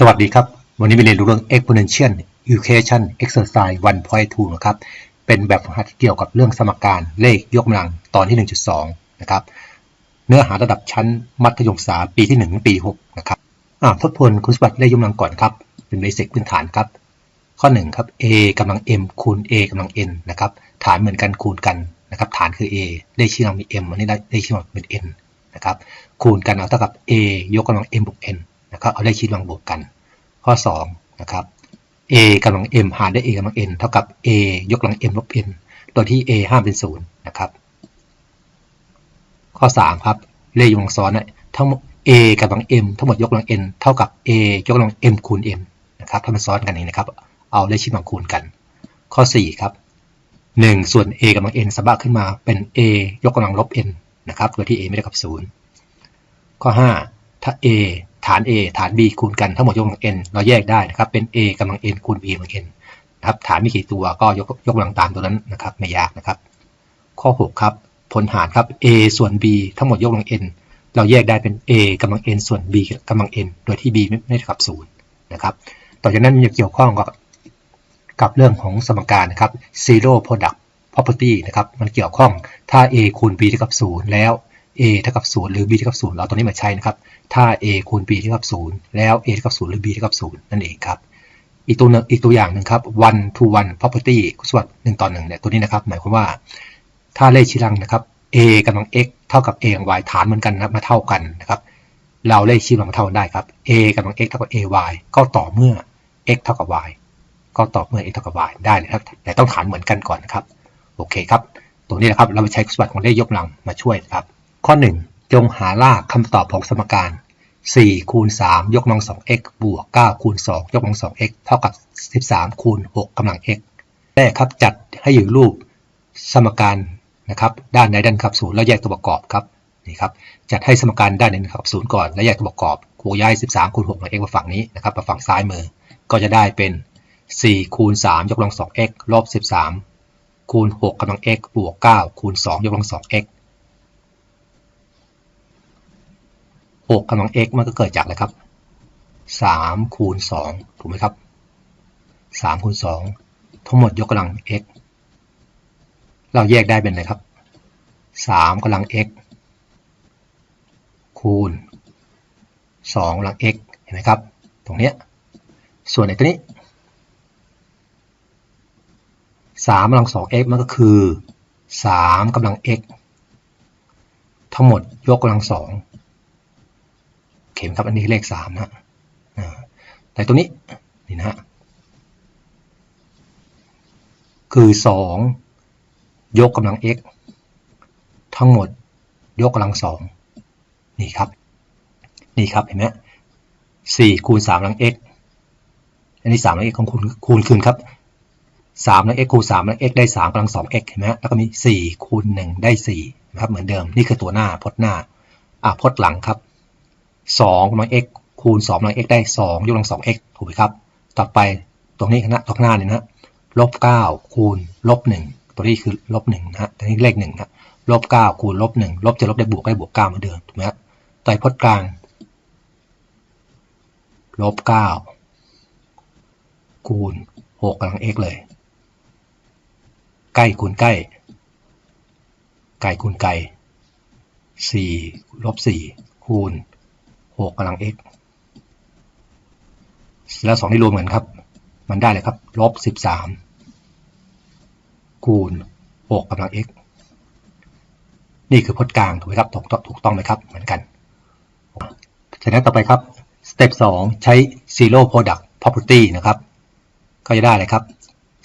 สวัสดีครับ วันนี้ไปเรียนรู้เรื่อง exponential equation exercise 1.2 นะครับ เป็นแบบฝึกหัดเกี่ยวกับเรื่องสมการเลขยกกำลังตอนที่ 1.2 นะครับ เนื้อหาระดับชั้นมัธยมศึกษาปีที่ 1 ถึงปี 6 นะครับอ่าทบทวนคุณสมบัติเลขยกกำลังก่อนครับ เป็นเบสิกพื้นฐานครับ ข้อ 1 ครับ a กำลัง m คูณ a กำลัง n นะครับ ฐานเหมือนกันคูณกันนะครับ ฐานคือ a เลขชี้กำลังมี m อันนี้ได้เลขชี้กำลังเป็น n นะครับ คูณกันเอาเท่ากับ a ยกกำลัง m บวก n นะครับเอาเลขชี้กำลังบวกกัน ข้อ2นะครับ a กำลัง m หารด้วย a กำลัง n เท่ากับ a ยกกำลัง m ลบ n โดยที่ a ห้ามเป็นศูนย์นะครับ ข้อ3ครับเลขยกกำลังซ้อนนะทั้ง a กำลัง m ทั้งหมดยกกำลัง n เท่ากับ a ยกกำลัง m คูณ n นะครับถ้ามันซ้อนกันนี้นะครับ เอาเลขชี้กำลังคูณกัน ข้อ4ครับ1ส่วน a กำลัง n สบัติขึ้นมาเป็น a ยกกำลังลบ n นะครับโดยที่ a ไม่ได้กับ 0 ข้อ 5 ถ้า a ฐาน a ฐาน b คูณกันทั้งหมดยกกำลัง n เราแยกได้นะครับ เป็น a กำลัง n คูณ b กำลัง n นะครับฐานมีกี่ตัวก็ยกยกกำลังตามตัวนั้นนะครับไม่ยากนะครับ ข้อ 6 ครับผลหารครับ a ส่วน b ทั้งหมดยกกำลัง n เราแยกได้เป็น a กำลัง n ส่วน b กำลัง n โดยที่ b ไม่ไม่เท่ากับ0นะครับต่อจากนั้นมันจะเกี่ยวข้องกับกับเรื่องของสมการนะครับ zero product property นะครับ มันเกี่ยวข้องถ้า a คูณ b เท่ากับ 0 แล้ว a เท่ากับ0หรือ b เท่ากับ0เราเอาตัวนี้มาใช้นะครับถ้า a คูณ b เท่ากับ0แล้ว a เท่ากับ0หรือ b เท่ากับ0นั่นเองครับอีกตัวนึงอีกตัวอย่างหนึ่งครับ one to one property คุณสมบัติหนึ่งต่อหนึ่งเนี่ยตัวนี้นะครับ หมายความว่า ถ้าเลขชี้ลังนะครับ a กำลัง x เท่ากับ a กำลัง y ฐานเหมือนกันนะมาเท่ากันนะครับ เราเลขชี้ลังมาเท่ากันได้ครับ a กำลัง x เท่ากับ a y ก็ต่อเมื่อ x เท่ากับ y ก็ต่อเมื่อ x เท่ากับ y ได้นะครับ แต่ต้องฐานเหมือนกันก่อนนะครับ โอเคครับ ตรงนี้นะครับ เราไปใช้สมบัติของเลขยกกำลังมาช่วยครับ ข้อ 1 จงหารากคำตอบของสมการ 4 คูณ 3 ยกกำลัง 2x บวก 9 คูณ 2 ยกกำลัง 2x เท่ากับ 13 คูณ 6กำลัง x แรกครับจัดให้อยู่รูปสมการนะครับด้านในด้านขับศูนย์แล้วแยกตัวประกอบครับนี่ครับจัดให้สมการด้านในขับศูนย์ก่อนแล้วแยกตัวประกอบคูย้าย 13 คูณ6กำลัง x มาฝั่งนี้นะครับมาฝั่งซ้ายมือ ก็จะได้เป็น 4 คูณ 3 ยกกำลัง 2x ลบ 13 คูณ 6กำลัง x บวก 9 คูณ 2 ยกกำลัง 2x 6กำลัง x มันก็เกิดจากอะไรครับ 3 คูณ 2 ถูกไหมครับ 3 คูณ 2 ทั้งหมดยกกำลัง x เราแยกได้เป็นอะไรครับ 3กำลัง x คูณ 2กำลัง x เห็นไหมครับ ตรงเนี้ย ส่วนไอตัวนี้ 3กำลัง 2x มันก็คือ 3กำลัง x ทั้งหมดยกกำลัง 2 เข็มครับอันนี้เลข3นะแต่ตัวนี้นี่นะฮะคือ2ยกกำลัง x ทั้งหมดยกกำลัง2นี่ครับ นี่ครับเห็นไหม4คูณ3กำลัง x อันนี้3กำลัง x ของคูณคูณคืนครับ3กำลัง x คูณ3กำลัง x ได้3กำลัง 2x เห็นไหมแล้วก็มี4คูณ1ได้4นะครับเหมือนเดิมนี่คือตัวหน้าพจน์หน้าอะพจน์หลังครับ 2กำลัง x คูณ2กำลัง x ได้ 2ยกกำลัง 2x ถูกไหมครับ ต่อไปตรงนี้นะตรงหน้าเนี่ยนะลบ9คูณลบ1ตัวนี้คือลบ1นะฮะตัวนี้เลข1นะลบ9คูณลบ1ลบจะลบได้บวกได้บวก9เหมือนเดิมถูกไหมครับต่อไปพจน์กลางลบ9คูณ6กำลัง x เลย ใกล้คูณใกล้ ไก่คูณไก่4ลบ4คูณ 6กำลัง x แล้ว2ที่รวมกันครับ มันได้เลยครับ ลบ13คูณ6กำลัง x นี่คือพจน์กลางถูกไหมครับถูกต้องถูกต้องไหมครับ เหมือนกันจากนั้นต่อไปครับสเต็ป2ใช้ zero product property นะครับ ก็จะได้เลยครับ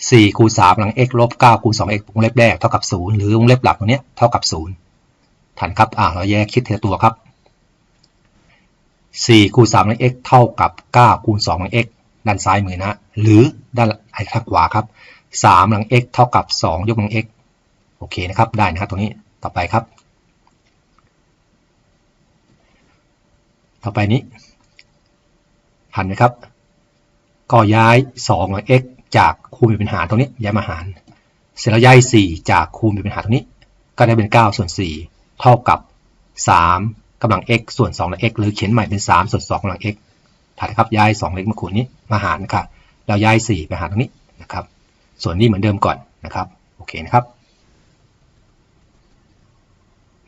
4คูณ3กำลัง x ลบ9คูณ 2x วงเล็บแรกเท่ากับ 0 หรือวงเล็บหลักตรงนี้เท่ากับ 0 ทันครับ อ่าเราแยกคิดทีละตัวครับ 4คูณ3กำลัง x เท่ากับ 9 คูณ2กำลัง x ด้านซ้ายมือนะ หรือด้านไอ้ทางขวาครับ3กำลัง x เท่ากับ 2 ยกกำลัง x โอเคนะครับ ได้นะครับตรงนี้ ต่อไปครับ ต่อไปนี้ทันไหมครับ ก็ย้าย2กำลัง x จากคูณเป็นหารตรงนี้ ย้ายมาหาร เสร็จแล้วย้าย 4 จากคูณเป็นหารตรงนี้ ก็ได้เป็น 9 ส่วน 4 เท่ากับ 3 กำลัง x ส่วน2กำลัง x หรือเขียนใหม่เป็น 3 ส่วน2กำลัง x ถัดครับย้าย 2 เลขมาคูณนี้มาหารค่ะแล้วย้าย 4 ไปหารตรงนี้นะครับ ส่วนนี้เหมือนเดิมก่อนนะครับ โอเคนะครับ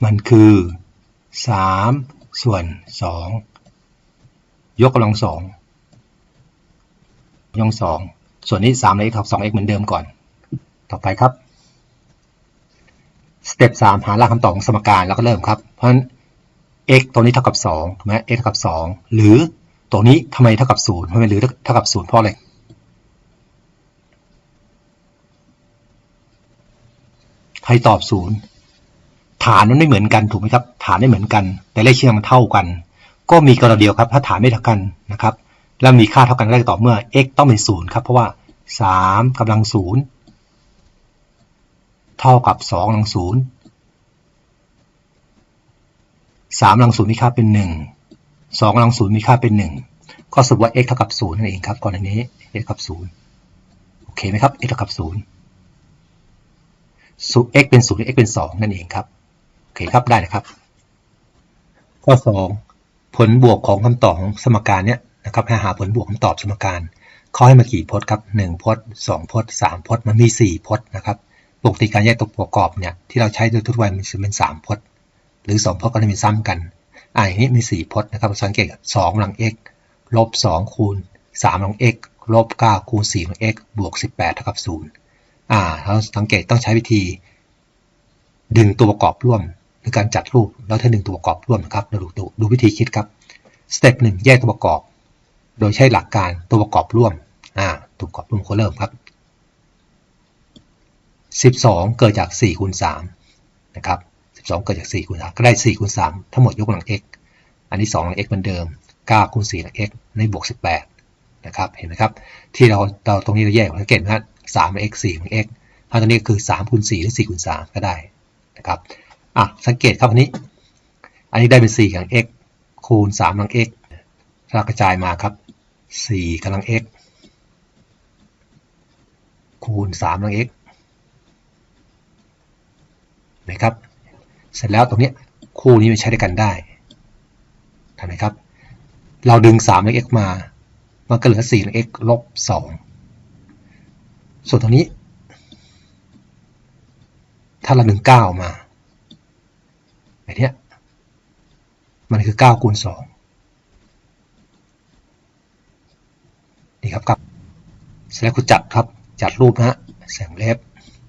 มันคือ 3 ส่วน 2 ยกกำลังสองยกสองส่วนนี้3เลขเท่า2 x เหมือนเดิมก่อน ต่อไปครับสเต็ปสามหารรากคำตอบของสมการแล้วก็เริ่มครับ เพราะฉะนั้น x ตัวนี้เท่ากับ2ถูกไหม x เท่ากับ 2 หรือตัวนี้ทำไมเท่ากับ0ทำไมหรือเท่ากับ0เพราะอะไรใครตอบ0ฐานมันไม่เหมือนกันถูกไหมครับ ฐานไม่เหมือนกัน แต่เลขเชื่อมันเท่ากัน ก็มีกรณีเดียวครับ ถ้าฐานไม่เท่ากันนะครับ แล้วมีค่าเท่ากันก็ได้ต่อเมื่อ x ต้องเป็น0ครับ เพราะว่า3กำลัง0เท่ากับ2กำลัง 0 3กำลัง0มีค่าเป็น1 2กำลัง0มีค่าเป็น1ก็สรุปว่า x เท่ากับ0นั่นเองครับก่อนอันนี้ x เท่ากับ0โอเคไหมครับ x เท่ากับ0 x เป็น0หรือ x เป็น2นั่นเองครับโอเคครับได้นะครับ ข้อ2ผลบวกของคำตอบของสมการเนี้ยนะครับให้หาผลบวกคำตอบสมการเขาให้มากี่พจน์ครับ1พจน์2พจน์3พจน์มันมี4พจน์นะครับปกติการแยกตัวประกอบเนี่ยที่เราใช้โดยทั่วไปมันจะเป็น3พจน์ หรือ 2พจน์ก็จะมีซ้ำกันอ่าอย่างนี้มี 4พจน์นะครับสังเกต2กำลัง x ลบ2คูณ3กำลัง x ลบ9คูณ4กำลัง x บวก 18เท่ากับ0อ่าเราสังเกตต้องใช้วิธี ดึงตัวประกอบร่วมหรือการจัดรูปแล้วถ้าดึงตัวประกอบร่วมนะครับเราดูดูดูวิธีคิดครับสเต็ปหนึ่งแยกตัวประกอบ โดยใช้หลักการตัวประกอบร่วมอ่าตัวประกอบร่วมก็เริ่มครับ 12 เกิดจาก4คูณ3นะครับ 12 เกิดจาก4คูณ3ก็ได้4คูณ3ทั้งหมดยกกำลัง x อันนี้2กำลัง x เหมือนเดิม9คูณ4กำลัง x ในบวก 18 นะครับ เห็นไหมครับ ที่เราเราตรงนี้เราแยกสังเกตนะ3 x 4กำลัง x ถ้าตรงนี้คือ3คูณ4หรือ4คูณ3ก็ได้นะครับ อะ สังเกตครับอันนี้ อันนี้ได้เป็น4กำลัง x คูณ3กำลัง x ถ้ากระจายมาครับ4กำลัง x คูณ3กำลัง x นะครับ เสร็จแล้วตรงนี้คู่นี้มันใช้ด้วยกันได้ทำไหมครับ เราดึง 3x มา มันก็เหลือ 4x ลบ2ส่วนตรงนี้ ถ้าเราดึง9มาไอ้นี้มันคือ9คูณ2นี่ครับกับเสร็จแล้วคุณจัดครับ จัดรูปนะฮะแสงเล็บ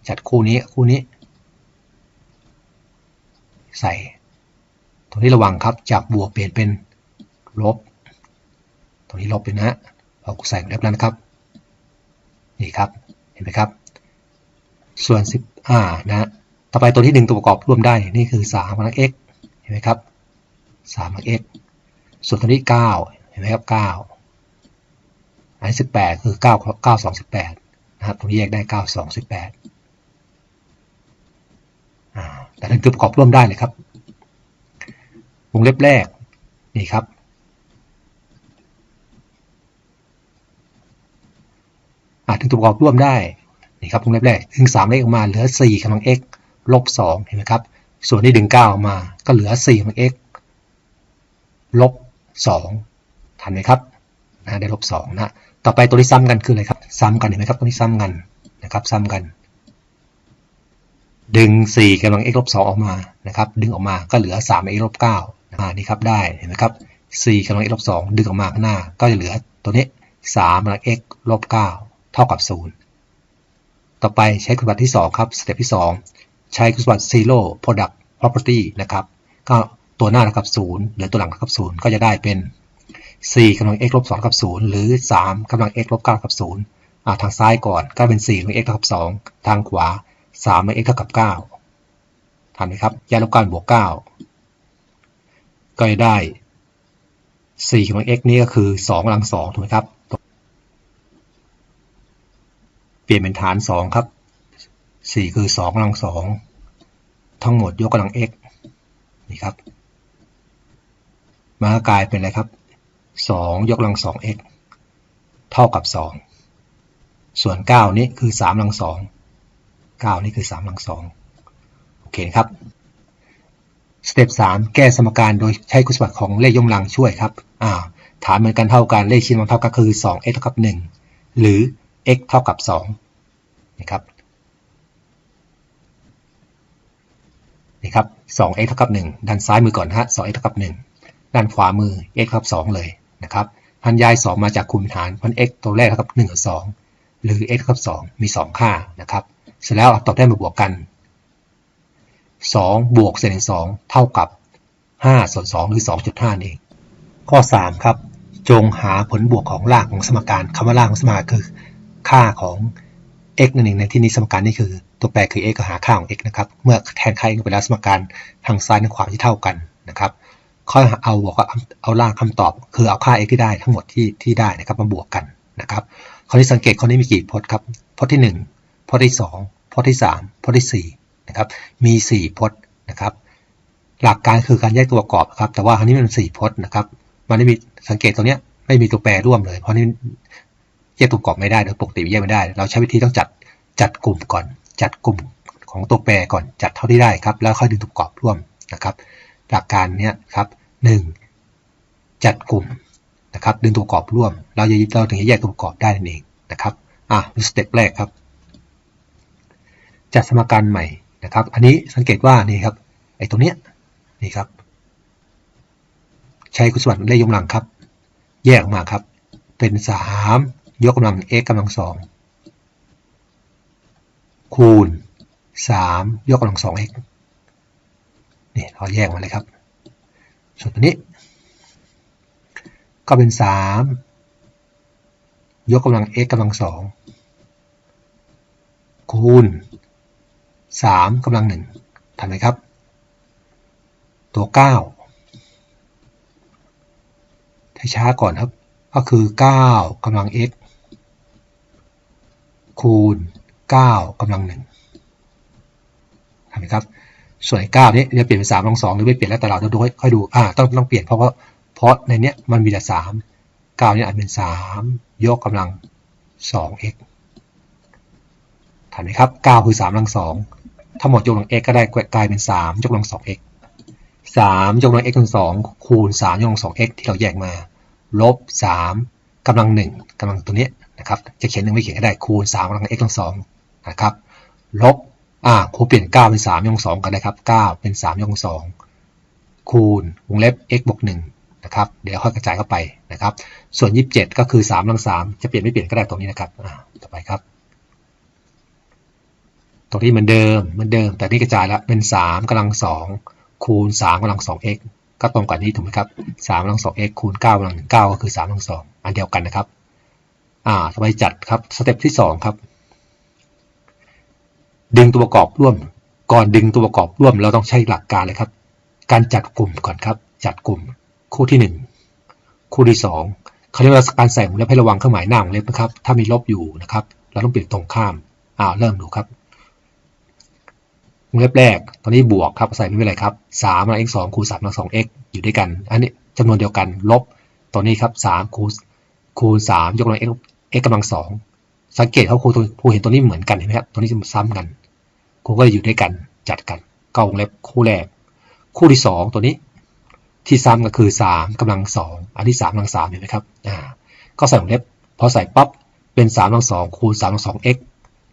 จัดคู่นี้คู่นี้ ใส่ตรงนี้ระวังครับ จากบวกเปลี่ยนเป็นลบตรงนี้ลบเลยนะฮะเราใส่เล็บแล้วนะครับ นี่ครับ เห็นไหมครับ ส่วน10อ่านะฮะต่อไปตัวที่ดึงตัวประกอบร่วมได้ นี่คือ3กำลัง x เห็นไหมครับ3กำลัง x ส่วนตัวนี้ 9 เห็นไหมครับ 9 อันนี้18 คือ 9 9 2 18 นะครับ ตรงนี้แยกได้ 9 2 18อ่า แต่ดึงตัวประกอบร่วมได้เลยครับ วงเล็บแรกนี่ครับ อาจถึงตัวประกอบร่วมได้นี่ครับวงเล็บแรกดึง3เลขออกมาเหลือ4กำลัง x ลบ2เห็นไหมครับ ส่วนที่ดึง9ออกมาก็เหลือ4กำลัง x ลบ2ทันไหมครับนะได้ลบ2นะต่อไปตัวที่ซ้ำกันคืออะไรครับ ซ้ำกันเห็นไหมครับตัวนี้ซ้ำกันนะครับ ซ้ำกัน ดึง4กำลัง x ลบ2ออกมานะครับ ดึงออกมาก็เหลือ3 x ลบ9อ่านี่ครับได้เห็นไหมครับ4กำลัง x ลบ2ดึงออกมาข้างหน้า ก็จะเหลือตัวนี้3กำลัง x ลบ9เท่ากับ 0 ต่อไปใช้คุณสมบัติที่ 2 ครับ สเต็ปที่ 2 ใช้คุณสมบัติ zero product property นะครับ ก็ตัวหน้าเท่ากับ 0 หรือตัวหลังเท่ากับ 0 ก็จะได้เป็น 4กำลัง x ลบ2กับ 0 หรือ 3กำลัง x ลบ9กับ 0อ่าทางซ้ายก่อนก็เป็น4กำลัง x เท่ากับ 2 ทางขวา 3กำลัง x เท่ากับ 9 ทันไหมครับแยกลบ9บวก 9 ก็จะได้4กำลัง x นี่ก็คือ2กำลัง2ถูกไหมครับ เปลี่ยนเป็นฐาน 2 ครับ 4 คือ2กำลัง2ทั้งหมดยกกำลัง x นี่ครับมากลายเป็นอะไรครับ 2 ยกกำลัง 2x เท่ากับ 2 ส่วน 9 นี้คือ3กำลัง2 9นี่คือ3กำลัง2โอเคครับสเต็ป3แก้สมการโดยใช้คุณสมบัติของเลขยกกำลังช่วยครับอ่าฐานเหมือนกันเท่ากันเลขชิ้นมันเท่ากันคือ 2x เท่ากับ 1 หรือ x เท่ากับ2นะครับนี่ครับ 2x เท่ากับ 1 ด้านซ้ายมือก่อนนะฮะ 2x เท่ากับ 1 ด้านขวามือ x เท่ากับ 2 เลยนะครับพันย้าย 2 มาจากคูณฐานพัน x ตัวแรกเท่ากับ1กับ2หรือ x เท่ากับ 2 มี 2 ค่านะครับ เสร็จแล้วเอาตอบได้มาบวกกัน 2 บวกเศษ2เท่ากับ 5 ส่วน2หรือ 2.5เอง ข้อ 3 ครับ จงหาผลบวกของรากของสมการคำว่ารากของสมการคือ ค่าของ x นั่นเองในที่นี้สมการนี่คือ ตัวแปรคือ x ก็หาค่าของ x นะครับ เมื่อแทนค่า x ไปแล้วสมการทางซ้ายและขวาที่เท่ากันนะครับค่อยเอาบอกว่าเอารากคำตอบ คือเอาค่า x ที่ได้ทั้งหมดที่ที่ได้นะครับมาบวกกันนะครับ คราวนี้สังเกตข้อนี้มีกี่พจน์ครับพจน์ที่ 1 พจน์ที่2พจน์ที่3พจน์ที่4นะครับมี 4 พจน์นะครับ หลักการคือการแยกตัวประกอบครับ แต่ว่าคราวนี้มัน4พจน์นะครับมันไม่มีสังเกตตรงเนี้ยไม่มีตัวแปรร่วมเลย เพราะนี่แยกตัวประกอบไม่ได้โดยปกติแยกไม่ได้ เราใช้วิธีต้องจัดจัดกลุ่มก่อน จัดกลุ่มของตัวแปรก่อนจัดเท่าที่ได้ครับ แล้วค่อยดึงตัวประกอบร่วมนะครับ หลักการเนี้ยครับหนึ่งจัดกลุ่มนะครับดึงตัวประกอบร่วม เราจะเราถึงจะแยกตัวประกอบได้นั่นเองนะครับอะดูสเต็ปแรกครับ จัดสมการใหม่นะครับ อันนี้สังเกตว่านี่ครับไอ้ตรงเนี้ยนี่ครับ ใช้คุณสมบัติเลขยกกำลังครับ แยกออกมาครับ เป็น3ยกกำลัง x กำลัง2คูณ3ยกกำลัง 2x นี่เราแยกมาเลยครับ ส่วนตัวนี้ ก็เป็น3ยกกำลัง x กำลัง2คูณ 3กำลัง1ทันไหมครับ ตัว 9 ให้ช้าก่อนครับ ก็คือ 9กำลัง x คูณ 9กำลัง1ทำไหมครับ ส่วน9นี้จะเปลี่ยนเป็น3ลอง2หรือไม่เปลี่ยนแล้วแต่เราจะดูค่อยดูอ่าต้องต้องเปลี่ยนเพราะว่าเพราะในเนี้ยมันมีแต่3 9นี่อาจเป็น 3 ยกกำลัง 2x ทันไหมครับ 9 คือ3กำลัง2 ทั้งหมดยกกำลัง x ก็ได้กลายเป็น 3 ยกกำลัง 2x 3 ยกกำลัง x กำลัง2คูณ 3 ยกกำลัง 2x ที่เราแยกมา ลบ 3กำลัง 1กำลังตัวนี้นะครับ จะเขียนหนึ่งไม่เขียนก็ได้ คูณ 3กำลัง x กำลัง2นะครับ ลบ อ่า ครูเปลี่ยน 9 เป็น 3 ยกกำลัง2กันได้ครับ 9 เป็น 3 ยกกำลัง2คูณ วงเล็บ x บวก1นะครับ เดี๋ยวค่อยกระจายเข้าไปนะครับ ส่วน 27 ก็คือ3กำลัง3จะเปลี่ยนไม่เปลี่ยนก็ได้ตรงนี้นะครับ อ่า ต่อไปครับ ตรงนี้เหมือนเดิมเหมือนเดิม แต่นี่กระจายแล้วเป็น 3กำลัง 2 คูณ 3กำลัง 2x ก็ตรงกับนี้ถูกไหมครับ3กำลัง 2x คูณ 9กำลัง 9 ก็คือ3กำลัง 2 อันเดียวกันนะครับ อ่าต่อไปจัดครับสเต็ปที่ 2 ครับ ดึงตัวประกอบร่วม ก่อนดึงตัวประกอบร่วมเราต้องใช้หลักการเลยครับ การจัดกลุ่มก่อนครับ จัดกลุ่ม คู่ที่ 1 คู่ที่ 2เขาเรียกว่าการใส่วงเล็บให้ระวังเครื่องหมายหน้าวงเล็บนะครับ ถ้ามีลบอยู่นะครับ เราต้องเปลี่ยนตรงข้ามอ่าเริ่มดูครับ วงเล็บแรก ตอนนี้บวกครับใส่ไม่เป็นไรครับ3กำลัง x 2คูณ3กำลัง 2x อยู่ด้วยกัน อันนี้จำนวนเดียวกันลบตัวนี้ครับ3คูณคูณ3ยกกำลัง x x กำลัง2สังเกตเขาครูครูเห็นตัวนี้เหมือนกันเห็นไหมครับตัวนี้จะซ้ำกันครูก็อยู่ด้วยกันจัดกันก็วงเล็บคู่แรก คู่ที่2ตัวนี้ที่ซ้ำก็คือ3กำลัง2อันที่3กำลัง3เห็นไหมครับอ่าก็ใส่วงเล็บพอใส่ปั๊บเป็น3กำลัง2คูณ3กำลัง 2x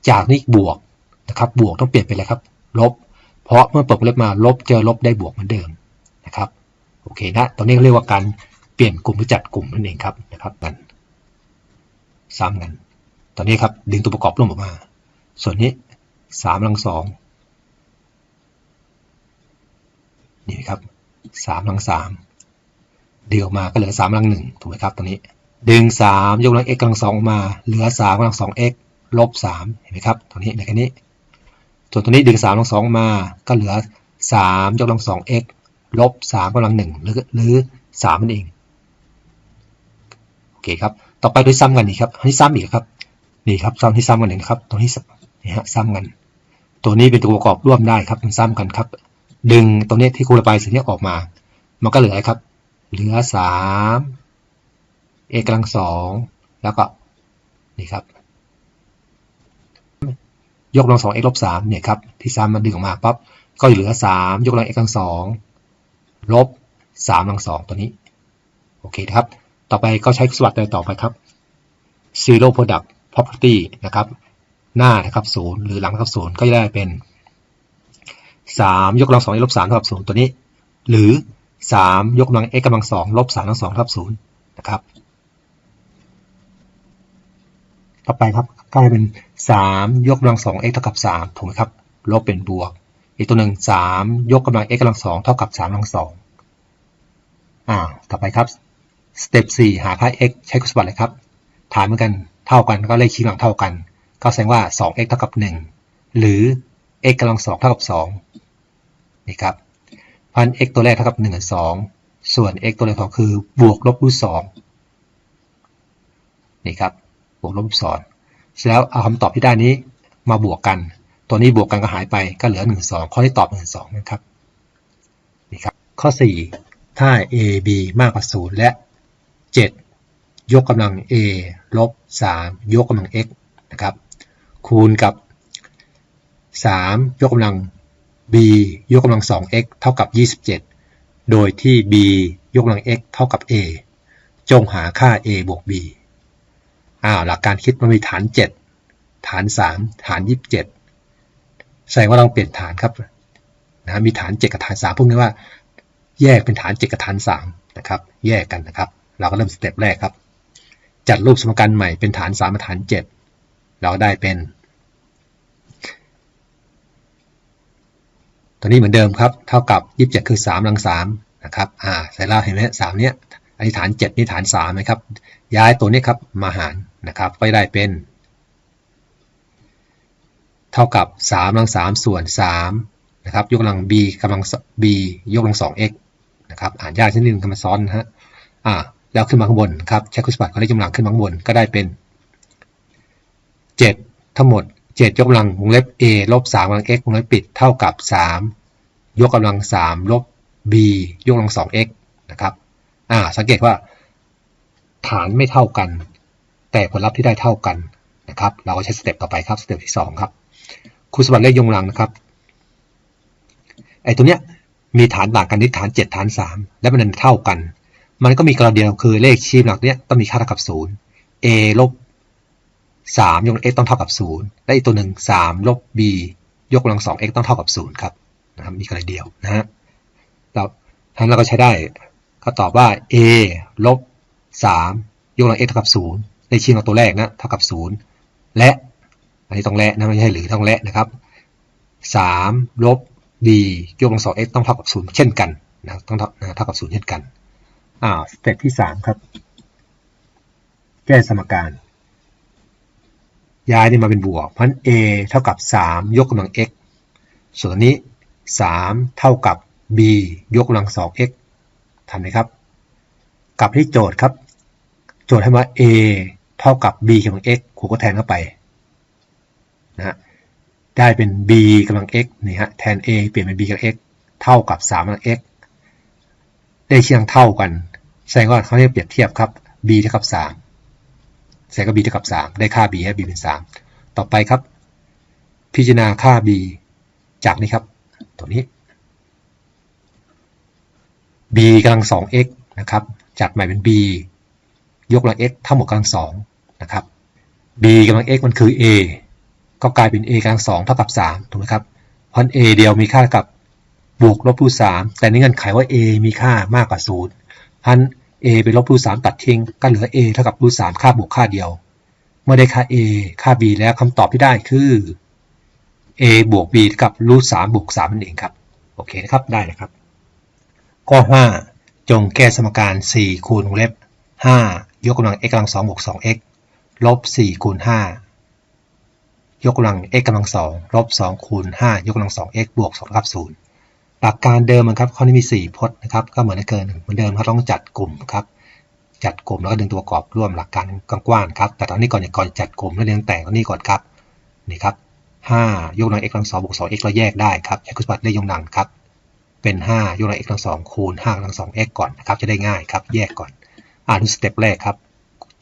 จากนี้บวกนะครับบวกต้องเปลี่ยนเป็นอะไรครับ ลบ เพราะเมื่อเปิดวงเล็บมาลบเจอลบได้บวกเหมือนเดิมนะครับโอเคนะตรงนี้เรียกว่าการเปลี่ยนกลุ่มหรือจัดกลุ่มนั่นเองครับนะครับกันซ้ำกันตอนนี้ครับดึงตัวประกอบร่วมออกมา ส่วนนี้สามกำลังสองนี่ครับสามกำลังสามดึงออกมาก็เหลือสามกำลังหนึ่งถูกไหมครับตรงนี้ ดึงสามยกกำลัง x กำลังสองออกมา เหลือสามกำลังสอง x ลบสามเห็นไหมครับตรงนี้ในแค่นี้ ส่วนตัวนี้ดึงสามกำลังสองมาก็เหลือสามยกกำลังสอง x ลบสามกำลังหนึ่งหรือหรือสามนั่นเอง โอเคครับ ต่อไปด้วยซ้ำกันอีกครับอันนี้ซ้ำอีกครับ นี่ครับซ้ำที่ซ้ำกันอีกนะครับ ตรงนี้นี่ฮะซ้ำกัน ตัวนี้เป็นตัวประกอบร่วมได้ครับมันซ้ำกันครับ ดึงตรงนี้ที่ครูระบายสีนี้ออกมา มันก็เหลืออะไรครับ เหลือสามเอกำลังสองแล้วก็นี่ครับ ยกกำลังสองเอกลบสามเนี่ยครับที่ซ้ำมันดึงออกมาปั๊บก็เหลือสามยกกำลังเอกำลังสองลบสามกำลังสองตัวนี้โอเคครับ ต่อไปก็ใช้คุณสมบัติต่อไปครับ zero product property นะครับ หน้านะครับศูนย์หรือหลังนะครับศูนย์ก็จะได้เป็น3ยกกำลังสองลบสามเท่ากับศูนย์ตัวนี้ หรือ3ยกกำลัง x กำลังสองลบสามทั้งสองเท่ากับศูนย์นะครับ ต่อไปครับกลายเป็น 3 ยกกำลังสอง x เท่ากับ 3 ถูกไหมครับ ลบเป็นบวก อีกตัวหนึ่ง 3 ยกกำลัง x กำลังสองเท่ากับ3กำลังสองอ่า ต่อไปครับ สเต็ป4หาค่า x ใช้คุณสมบัติเลยครับ ฐานเหมือนกัน เท่ากันก็เลขชี้กำลังเท่ากัน ก็แสดงว่า 2x เท่ากับ 1 หรือ x กำลังสองเท่ากับ2นี่ครับพัน x ตัวแรกเท่ากับ1กับ2ส่วน x ตัวแรกของคือบวกลบรูท2นี่ครับ บวกลบรูท2เสร็จแล้วเอาคำตอบที่ได้นี้มาบวกกัน ตัวนี้บวกกันก็หายไปก็เหลือ1 2ข้อที่ตอบ1 2นะครับนี่ครับ ข้อ 4 ถ้า a b มากกว่า 0 และ 7 ยกกำลัง a ลบ3ยกกำลัง x นะครับ คูณกับ 3 ยกกำลัง b ยกกำลัง 2x เท่ากับ 27 โดยที่ b ยกกำลัง x เท่ากับ a จงหาค่า a บวก b อ้าวหลักการคิดมันมีฐาน 7 ฐาน 3 ฐาน 27 แสดงว่าเราเปลี่ยนฐานครับนะมีฐาน 7 กับฐาน 3 พวกนี้ว่า แยกเป็นฐาน 7 กับฐาน3นะครับแยกกันนะครับ เราก็เริ่มสเต็ปแรกครับ จัดรูปสมการใหม่เป็นฐาน3กับฐาน 7 เราได้เป็น ตัวนี้เหมือนเดิมครับ เท่ากับ 27 คือ 3 ลัง3นะครับอ่าใส่ล่าเห็นไหมสามเนี้ย อันนี้ฐาน 7 นี่ฐาน3นะครับ ย้ายตัวนี้ครับมาหารนะครับ ก็ได้เป็น เท่ากับ3ลัง3ส่วน3นะครับ ยกกำลัง b กำลัง b ยกกำลัง 2x นะครับ อ่านยากชนิดนึงทำซ้อนนะฮะ อ่า แล้วขึ้นมาข้างบนครับ ใช้คุณสมบัติของเลขกำลังขึ้นมาข้างบน ก็ได้เป็น 7 ทั้งหมด 7 ยกกำลังวงเล็บ a ลบ3กำลัง x วงเล็บปิด เท่ากับ 3 ยกกำลัง 3 ลบ b ยกกำลัง 2x นะครับ อ่า สังเกตว่า ฐานไม่เท่ากัน แต่ผลลัพธ์ที่ได้เท่ากันนะครับ เราก็ใช้สเต็ปต่อไปครับสเต็ปที่2ครับคุณสมบัติเลขยกกำลังนะครับไอ้ตัวเนี้ยมีฐานต่างกันที่ฐาน 7 ฐาน 3 และมันเท่ากัน มันก็มีกรณีเดียวคือเลขชี้หลักเนี้ยต้องมีค่าเท่ากับ 0 a ลบ3ยกกำลัง x ต้องเท่ากับ 0 และอีกตัวหนึ่ง3ลบ b ยกกำลัง 2x ต้องเท่ากับ 0 ครับนะครับมีกรณีเดียวนะฮะเราทั้นเราก็ใช้ได้ ก็ตอบว่า a ลบ3ยกกำลัง x เท่ากับ0เลขชี้หลักตัวแรกนะเท่ากับ 0 และ อันนี้ต้องและนะไม่ใช่หรือต้องและนะครับ3ลบ b ยกกำลัง 2x ต้องเท่ากับ 0 เช่นกันนะต้องเท่าเท่ากับ 0 เช่นกันอ่าสเต็ปที่ 3 ครับ แก้สมการ ย้ายนี่มาเป็นบวก เพราะฉะนั้น a เท่ากับ 3 ยกกำลัง x ส่วนนี้ 3 เท่ากับ b ยกกำลัง 2x ทำไหมครับ กลับที่โจทย์ครับ โจทย์ให้ว่า a เท่ากับ b กำลัง x ครูก็แทนเข้าไปนะฮะได้เป็น b กำลัง x นี่ฮะแทน a เปลี่ยนเป็น b กำลัง x เท่ากับ3กำลัง x ได้เชียงเท่ากัน แสดงว่าเขาจะเปรียบเทียบครับ b เท่ากับ 3 แสดงว่า b เท่ากับ 3 ได้ค่า b ให้ b เป็น 3 ต่อไปครับ พิจารณาค่า b จากนี้ครับ ตัวนี้ b กำลัง 2x นะครับจัดใหม่เป็น b ยกกำลัง x เท่าหมดกำลัง2นะครับ b กำลัง x มันคือ a ก็กลายเป็น a กำลัง2เท่ากับ3ถูกไหมครับเพราะ a เดียวมีค่ากับบวกลบรูท3แต่ในเงื่อนไขว่า a มีค่ามากกว่า0พัน a เป็นลบรูท3ตัดทิ้งก็เหลือ a เท่ากับรูท3ค่าบวกค่าเดียว เมื่อได้ค่า a ค่า b แล้วคำตอบที่ได้คือ a บวก b เท่ากับรูท3บวก3นั่นเองครับ โอเคนะครับ ได้นะครับ ข้อ 5 จงแก้สมการ4คูณวงเล็บ 5 ยกกำลัง x กำลัง2บวก 2x ลบ4คูณ5ยกกำลัง x กำลัง2ลบ2คูณ5ยกกำลัง 2x บวก2เท่ากับ0หลักการเดิมครับข้อนี้มี 4 พจน์นะครับ ก็เหมือนเกินเหมือนเดิมเขาต้องจัดกลุ่มครับ จัดกลุ่มแล้วก็ดึงตัวประกอบร่วมหลักการกว้างๆครับ แต่ตอนนี้ก่อนก่อนจัดกลุ่มแล้วเรียงแต่งตอนนี้ก่อนครับนี่ครับ5ยกกำลัง x กำลัง2บวก 2x เราแยกได้ครับใช้คุณสมบัติเลขยกกำลังครับ เป็น 5 ยกกำลัง x กำลัง2คูณ5กำลัง 2x ก่อนนะครับ จะได้ง่ายครับ แยกก่อน อ่านดูสเต็ปแรกครับ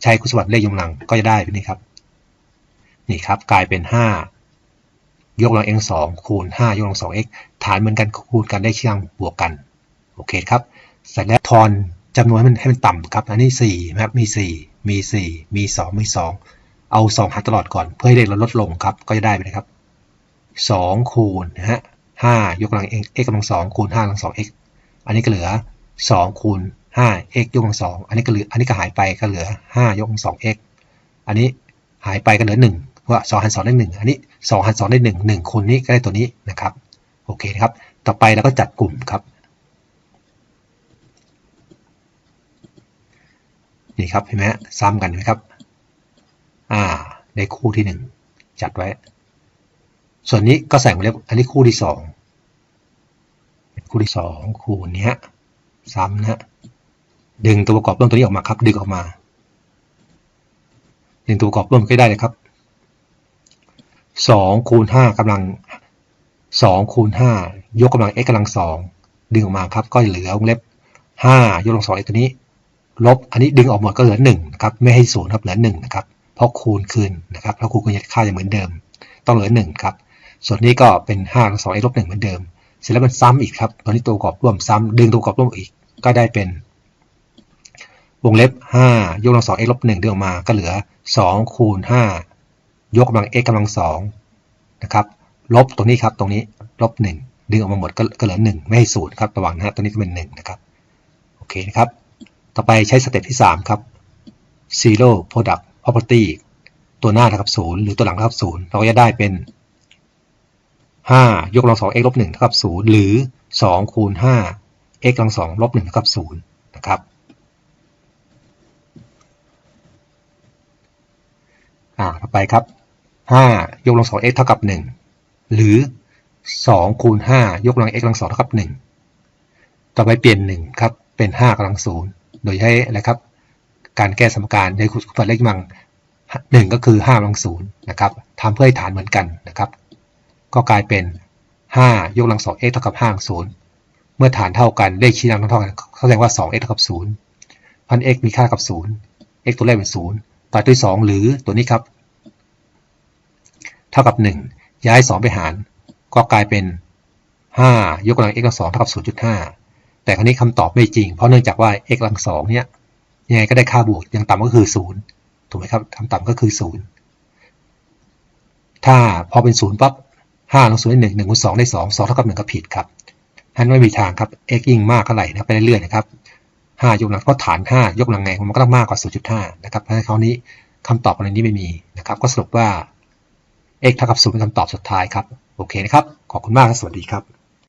ใช้คุณสมบัติเลขยกกำลังก็จะได้แบบนี้ครับ นี่ครับ กลายเป็น 5 ยกกำลัง x 2คูณ5ยกกำลัง 2x ฐานเหมือนกันคูณกันได้เชียงบวกกัน โอเคครับ เสร็จแล้วทอนจำนวนให้มันให้มันต่ำครับ อันนี้สี่นะครับ มีสี่มีสี่มีสองมีสองเอาสองหารตลอดก่อน เพื่อให้เลขเราลดลงครับ ก็จะได้ไปนะครับสองคูณนะฮะ ห้ายกกำลัง x กำลังสองคูณห้ากำลังสอง x อันนี้ก็เหลือสองคูณห้า x ยกกำลังสองอันนี้ก็เหลืออันนี้ก็หายไปก็เหลือห้ายกกำลังสอง x อันนี้หายไปก็เหลือหนึ่งว่าสองหารสองได้หนึ่งอันนี้สองหารสองได้หนึ่งหนึ่งคูณนี้ก็ได้ตัวนี้นะครับโอเคนะครับ ต่อไปเราก็จัดกลุ่มครับนี่ครับเห็นไหมซ้ำกันไหมครับ อ่าได้คู่ที่หนึ่งจัดไว้ ส่วนนี้ก็ใส่มาเล็บอันนี้คู่ที่สองคู่ที่สองคู่นี้ซ้ำนะฮะดึงตัวประกอบร่วมตัวนี้ออกมาครับ ดึงออกมา ดึงตัวประกอบร่วมก็ได้เลยครับสองคูณห้ากำลังสองคูณห้ายกกำลัง x กำลังสองดึงออกมาครับ ก็เหลือวงเล็บห้ายกกำลังสองไอ้ตัวนี้ ลบอันนี้ดึงออกหมดก็เหลือหนึ่งครับ ไม่ให้ศูนย์ครับเหลือหนึ่งนะครับ เพราะคูณคืนนะครับเพราะคูณก็ยังค่าจะเหมือนเดิม ต้องเหลือหนึ่งครับ ส่วนนี้ก็เป็นห้ากำลังสองไอ้ลบหนึ่งเหมือนเดิม เสร็จแล้วมันซ้ำอีกครับ ตอนนี้ตัวปรอบร่วมซ้ำดึงตัวปรอบร่วมอีก ก็ได้เป็น วงเล็บห้ายกกำลังสอง x ลบหนึ่งดึงออกมา ก็เหลือสองคูณห้ายกกำลัง x กำลังสองนะครับ ลบตรงนี้ครับ ตรงนี้ ลบหนึ่งดึงออกมาหมดก็เหลือหนึ่งไม่ให้ศูนย์ครับระวังนะฮะ ตัวนี้ก็เป็นหนึ่งนะครับ โอเคนะครับ ต่อไปใช้สเต็ปที่ 3 ครับ zero product property ตัวหน้าเท่ากับ0หรือตัวหลังเท่ากับ0เราก็จะได้เป็น 5 ยกกำลัง2 x ลบ1เท่ากับ0หรือ 2 คูณ 5 x กำลัง2ลบ1เท่ากับ0นะครับอ่าต่อไปครับ 5 ยกกำลัง2 x เท่ากับ 1 หรือ 2 คูณ 5 ยกกำลัง x กำลัง2เท่ากับ 1 ต่อไปเปลี่ยน 1 ครับ เป็น 5กำลัง0โดยใช้อะไรครับ การแก้สมการในคุณสมบัติเลขมัง1ก็คือ5กำลัง0นะครับทำเพื่อให้ฐานเหมือนกันนะครับ ก็กลายเป็น 5 ยกกำลัง 2x เท่ากับ5กำลัง0เมื่อฐานเท่ากันเลขชี้นำเท่ากันแสดงว่า 2x เท่ากับ0พัน x มีค่ากับ 0 x ตัวแรกเป็น 0ต่อด้วย 2 หรือตัวนี้ครับ เท่ากับ 1 ย้าย 2 ไปหาร ก็กลายเป็น 5 ยกกำลัง x กำลัง2เท่ากับ0.5 แต่ครั้นี้คำตอบไม่จริง เพราะเนื่องจากว่า x กำลัง2เนี่ยยังไงก็ได้ค่าบวกยังต่ำก็คือ 0 ถูกไหมครับคำต่ำก็คือ 0 ถ้าพอเป็น 0ปั๊บ 5ลง0ได้1 1คูณ2ได้2 2เท่ากับ1ก็ผิดครับนั้นไม่มีทางครับ x ยิ่งมากเท่าไหร่นะไปเรื่อยๆนะครับ5ยกกำลังก็ฐาน5ยกกำลังไงมันก็ต้องมากกว่า0.5นะครับเพราะฉะนั้นคราวนี้คำตอบอะไรนี้ไม่มีนะครับ ก็สรุปว่า x เท่ากับ0เป็นคำตอบสุดท้ายครับ โอเคนะครับ ขอบคุณมากสวัสดีครับ